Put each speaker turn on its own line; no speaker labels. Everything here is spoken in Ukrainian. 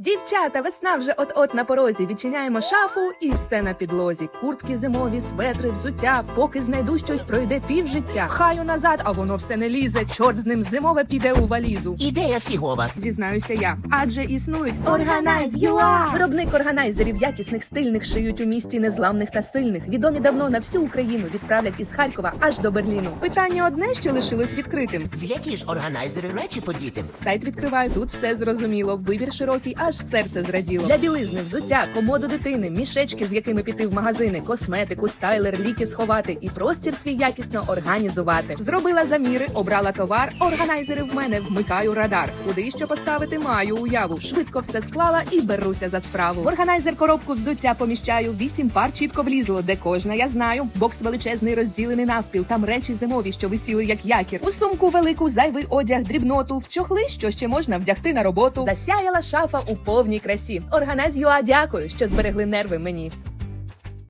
Дівчата, весна вже от-от на порозі. Відчиняємо шафу і все на підлозі. Куртки зимові, светри, взуття. Поки знайду щось, пройде півжиття. Хаю назад, а воно все не лізе. Чорт з ним зимове піде у валізу.
Ідея фігова.
Зізнаюся я, адже існують
Organize.ua.
Виробник органайзерів якісних стильних шиють у місті незламних та сильних. Відомі давно на всю Україну відправлять із Харкова аж до Берліну. Питання одне, що лишилось відкритим.
В які ж органайзери речі подіти?
Сайт відкриваю, тут все зрозуміло. Вибір широкий, аж серце зраділо. Для білизни, взуття, комоду дитини, мішечки, з якими піти в магазини, косметику, стайлер, ліки сховати і простір свій якісно організувати. Зробила заміри, обрала товар. Органайзери в мене вмикаю радар. Куди що поставити маю уяву. Швидко все склала і беруся за справу. В органайзер коробку взуття поміщаю. Вісім пар чітко влізло, де кожна я знаю. Бокс величезний розділений навпіл. Там речі зимові, що висіли як якір. У сумку велику зайвий одяг, дрібноту, в чохли, що ще можна вдягти на роботу. Засяяла шафа у повній красі. Органайз.ua дякую, що зберегли нерви мені.